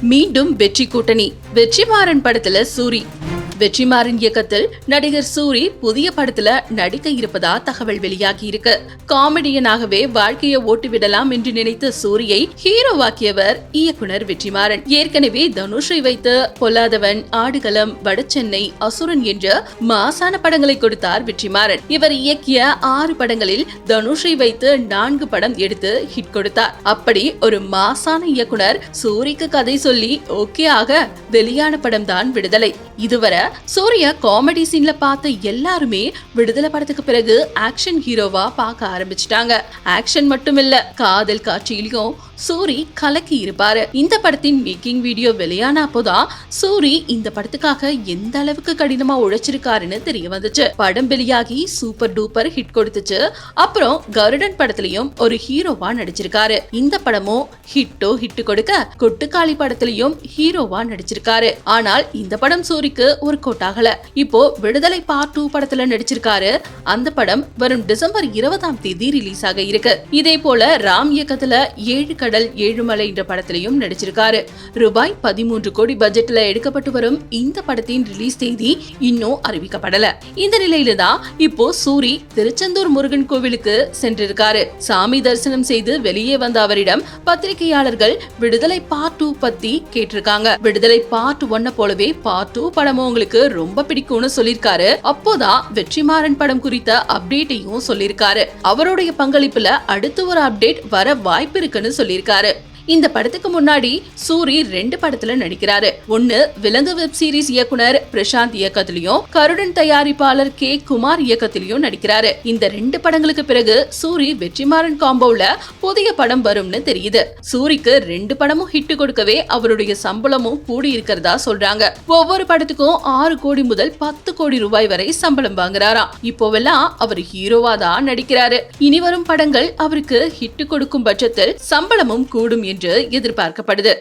மீண்டும் வெற்றி கூட்டணி. வெற்றிமாறன் படத்துல சூரி. வெற்றிமாறன் இயக்கத்தில் நடிகர் சூரி புதிய படத்துல நடிக்க இருப்பதா தகவல் வெளியாகி இருக்கு. காமெடியனாகவே வாழ்க்கையை ஓட்டுவிடலாம் என்று நினைத்த சூரியை ஹீரோவாக்கியவர் இயக்குனர் வெற்றிமாறன். ஏற்கனவே தனுஷை வைத்து பொல்லாதவன் ஆடுகளம் வடச்சென்னை அசுரன் என்ற மாசான படங்களை கொடுத்தார் வெற்றிமாறன். இவர் இயக்கிய ஆறு படங்களில் தனுஷை வைத்து நான்கு படம் எடுத்து ஹிட் கொடுத்தார். அப்படி ஒரு மாசான இயக்குனர் சூரிக்கு கதை சொல்லி ஓகே ஆக வெளியான படம் தான் விடுதலை. இதுவரை சூர்யா காமெடி சீன்ல பார்த்த எல்லாருமே விடுதலை படத்துக்கு பிறகு ஆக்ஷன் ஹீரோவா பார்க்க ஆரம்பிச்சிட்டாங்க. ஆக்ஷன் மட்டும் இல்ல காதல் காட்சியிலையும் சூரி கலக்கி இருப்பாரு. இந்த படத்தின் மேக்கிங் வீடியோ வெளியான அப்போதான் சூரி இந்த படத்துக்காக எந்த அளவுக்கு கடினமா உழைச்சிருக்காருன்னு தெரிய வந்துச்சு. படம் வெளியாகி சூப்பர் டூப்பர் ஹிட் கொடுத்துச்சு. அப்புறம் கருடன் படத்துலயும் ஒரு ஹீரோவா நடிச்சிருக்காரு. இந்த படமும் ஹிட்டோ ஹிட் கொடுக்க கொட்டுக்காளி படத்துலயும் ஹீரோவா நடிச்சிருக்காரு. ஆனால் இந்த படம் சூரிக்கு ஒரு கோட்டாகல. இப்போ விடுதலை பார்ட் டூ படத்துல நடிச்சிருக்காரு. அந்த படம் வரும் டிசம்பர் இருபதாம் தேதி ரிலீஸ் ஆக இருக்கு. இதே போல ராம் இயக்கத்துல ஏழு கடல் ஏழுமலை என்ற படத்திலையும் நடிச்சிருக்காரு. ரூபாய் பதிமூன்று கோடி பட்ஜெட்ல எடுக்கப்பட்டு வரும் இந்த படத்தின் ரிலீஸ் தேதி இன்னும் அறிவிக்கப்படல. இந்த நிலையில தான் இப்போ சூரி திருச்செந்தூர் முருகன் கோவிலுக்கு சென்றிருக்காரு. சாமி தரிசனம் செய்து வெளியே வந்த அவரிடம் பத்திரிகையாளர்கள் விடுதலை பார்ட் டூ பத்தி கேட்டிருக்காங்க. விடுதலை பார்ட் ஒன்ன போலவே பார்ட் டூ படமும் உங்களுக்கு ரொம்ப பிடிக்கும்னு சொல்லிருக்காரு அப்போதான் வெற்றிமாறன் படம் குறித்த அப்டேட்டையும் சொல்லிருக்காரு அவருடைய பங்களிப்புல அடுத்து ஒரு அப்டேட் வர வாய்ப்பு இருக்குன்னு சொல்லி சொல்லியிருக்காரு இந்த படத்துக்கு முன்னாடி சூரி ரெண்டு படத்துல நடிக்கிறாரு. ஒன்னு விலங்கு வெப் சீரிஸ் இயக்குனர் பிரசாந்த் இயக்கத்திலையும் கருடன் தயாரிப்பாளர் கே குமார் இயக்கத்திலையும் நடிக்கிறாரு. இந்த ரெண்டு படங்களுக்கு பிறகு சூரி வெற்றிமாறன் காம்போல புதிய படம் வரும்னு தெரியுது. சூரிக்கு ரெண்டு படமும் ஹிட் கொடுக்கவே அவருடைய சம்பளமும் கூடி இருக்கிறதா சொல்றாங்க. ஒவ்வொரு படத்துக்கும் ஆறு கோடி முதல் பத்து கோடி ரூபாய் வரை சம்பளம் வாங்குறாராம். இப்போவெல்லாம் அவர் ஹீரோவா தான் நடிக்கிறாரு. இனி வரும் படங்கள் அவருக்கு ஹிட் கொடுக்கும் பட்சத்தில் சம்பளமும் கூடும் என்று எதிர்பார்க்கப்படுது.